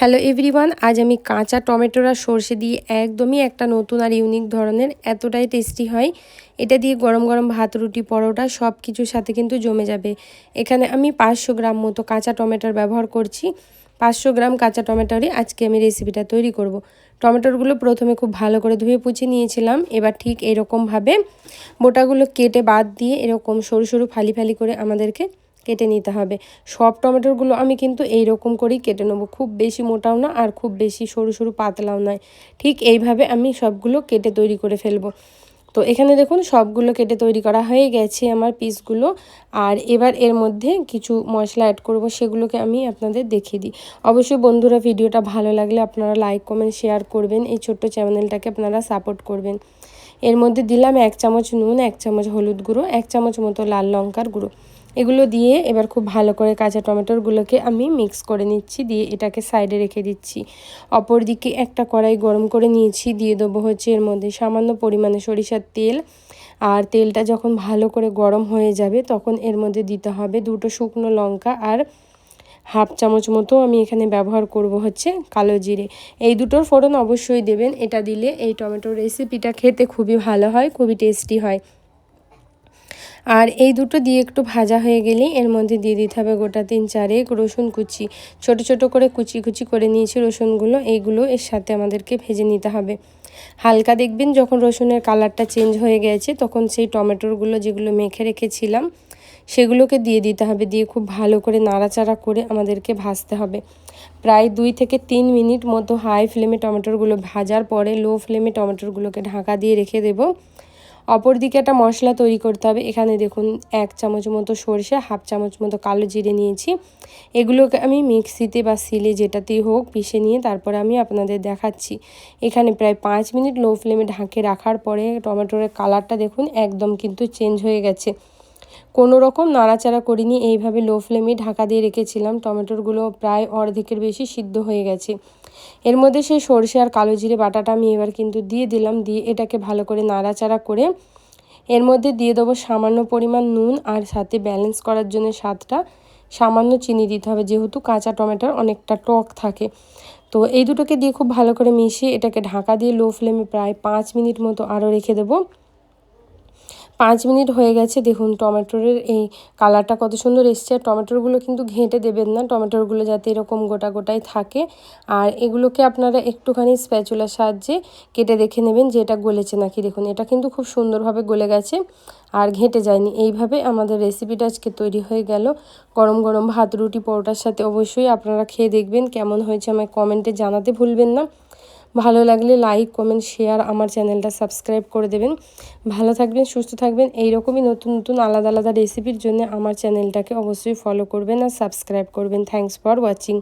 Hello everyone আজ আমি কাঁচা টমেটোর আর সর্ষে দিয়ে একদমই একটা নতুন আর ইউনিক ধরনের এতটাই টেস্টি হয়। এটা দিয়ে গরম গরম ভাত, রুটি, পরোটা সব কিছুর সাথে কিন্তু জমে যাবে। এখানে আমি পাঁচশো গ্রাম মতো কাঁচা টমেটোর ব্যবহার করছি। পাঁচশো গ্রাম কাঁচা টমেটোরই আজকে আমি রেসিপিটা তৈরি করব। টমেটোরগুলো প্রথমে খুব ভালো করে ধুয়ে পুছে নিয়েছিলাম। এবার ঠিক এরকমভাবে বোটাগুলো কেটে বাদ দিয়ে এরকম সরু সরু ফালি ফালি করে আমাদেরকে কেটে নিতে হবে। সব টমেটোগুলো আমি কিন্তু এই রকম করেই কেটে নেব। খুব বেশি মোটাও না আর খুব বেশি সরু সরু পাতলাও নয়। ঠিক এইভাবে আমি সবগুলো কেটে তৈরি করে ফেলব। তো এখানে দেখুন সবগুলো কেটে তৈরি করা হয়ে গেছে আমার পিসগুলো। আর এবার এর মধ্যে কিছু মশলা অ্যাড করব, সেগুলোকে আমি আপনাদের দেখিয়ে দিই। অবশ্যই বন্ধুরা ভিডিওটা ভালো লাগলে আপনারা লাইক কমেন্ট শেয়ার করবেন। এই ছোট্ট চ্যানেলটাকে আপনারা সাপোর্ট করবেন। এর মধ্যে দিলাম এক চামচ নুন, এক চামচ হলুদ গুঁড়ো, এক চামচ মতো লাল লঙ্কার গুঁড়ো। এগুলো দিয়ে এবার খুব ভালো করে কাঁচা টমেটোরগুলোকে আমি মিক্স করে নিচ্ছি, দিয়ে এটাকে সাইডে রেখে দিচ্ছি। অপর দিকে একটা কড়াই গরম করে নিয়েছি, দিয়ে দেবো হচ্ছে এর মধ্যে সামান্য পরিমাণে সরিষার তেল। আর তেলটা যখন ভালো করে গরম হয়ে যাবে, তখন এর মধ্যে দিতে হবে দুটো শুকনো লঙ্কা আর হাফ চামচ মতো আমি এখানে ব্যবহার করব হচ্ছে কালো জিরে। এই দুটোর ফোড়ন অবশ্যই দেবেন, এটা দিলে এই টমেটোর রেসিপিটা খেতে খুবই ভালো হয়, খুবই টেস্টি হয়। আর এই দুটো দিয়ে একটু ভাজা হয়ে গেলেই এর মধ্যে দিয়ে দিতে হবে গোটা তিন চারেক রসুন কুচি। ছোট ছোট করে কুচি কুচি করে নিয়েছি রসুনগুলো, এইগুলো এর সাথে আমাদেরকে ভেজে নিতে হবে। হালকা দেখবেন যখন রসুনের কালারটা চেঞ্জ হয়ে গেছে, তখন সেই টমেটোরগুলো যেগুলো মেখে রেখেছিলাম, সেগুলোকে দিয়ে দিতে হবে, দিয়ে খুব ভালো করে নাড়াচাড়া করে আমাদেরকে ভাজতে হবে। প্রায় দুই থেকে তিন মিনিট মতো হাই ফ্লেমে টমেটোরগুলো ভাজার পরে লো ফ্লেমে টমেটোরগুলোকে ঢাকা দিয়ে রেখে দেবো। অপর দিকে একটা মশলা তৈরি করতে হবে। এখানে দেখুন, এক চামচ মতো সরষে, হাফ চামচ মতো কালো জিরে নিয়েছি। এগুলোকে আমি মিক্সিতে বা সিলে যেটাতেই হোক পিষে নিয়ে তারপরে আমি আপনাদের দেখাচ্ছি। এখানে প্রায় পাঁচ মিনিট লো ফ্লেমে ঢাকে রাখার পরে টমেটোর কালারটা দেখুন, একদম কিন্তু চেঞ্জ হয়ে গেছে। কোনো রকম নাড়াচাড়া করিনি, এইভাবে লো ফ্লেমে ঢাকা দিয়ে রেখেছিলাম। টমেটোরগুলো প্রায় অর্ধেকের বেশি সিদ্ধ হয়ে গেছে। এর মধ্যে সেই সর্ষে আর কালো জিরে বাটাটা আমি এবার কিন্তু দিয়ে দিলাম, দিয়ে এটাকে ভালো করে নাড়াচাড়া করে এর মধ্যে দিয়ে দেবো সামান্য পরিমাণ নুন আর সাথে ব্যালেন্স করার জন্য স্বাদটা। সামান্য চিনি দিতে হবে, যেহেতু কাঁচা টমেটোর অনেকটা টক থাকে। তো এই দুটোকে দিয়ে খুব ভালো করে মিশিয়ে এটাকে ঢাকা দিয়ে লো ফ্লেমে প্রায় পাঁচ মিনিট মতো আরও রেখে দেবো। পাঁচ মিনিট হয়ে গেছে। দেখুন, টমেটোরের এই কালারটা কত সুন্দর এসছে। আর টমেটোরগুলো কিন্তু ঘেঁটে দেবেন না। টমেটোরগুলো যাতে এরকম গোটা গোটাই থাকে। আর এগুলোকে আপনারা একটুখানি স্প্যাচুলার সাহায্যে কেটে দেখে নেবেন যে এটা গলেছে নাকি। দেখুন, এটা কিন্তু খুব সুন্দরভাবে গলে গেছে আর ঘেঁটে যায়নি। এইভাবে আমাদের রেসিপিটা আজকে তৈরি হয়ে গেল। গরম গরম ভাত, রুটি, পরোটার সাথে অবশ্যই আপনারা খেয়ে দেখবেন। কেমন হয়েছে আমায় কমেন্টে জানাতে ভুলবেন না। ভালো লাগলে লাইক কমেন্ট শেয়ার আমার চ্যানেলটা সাবস্ক্রাইব করে দেবেন। ভালো থাকবেন, সুস্থ থাকবেন। এইরকমই নতুন নতুন আলাদা আলাদা রেসিপির জন্য আমার চ্যানেলটাকে অবশ্যই ফলো করবেন আর সাবস্ক্রাইব করবেন। Thanks for watching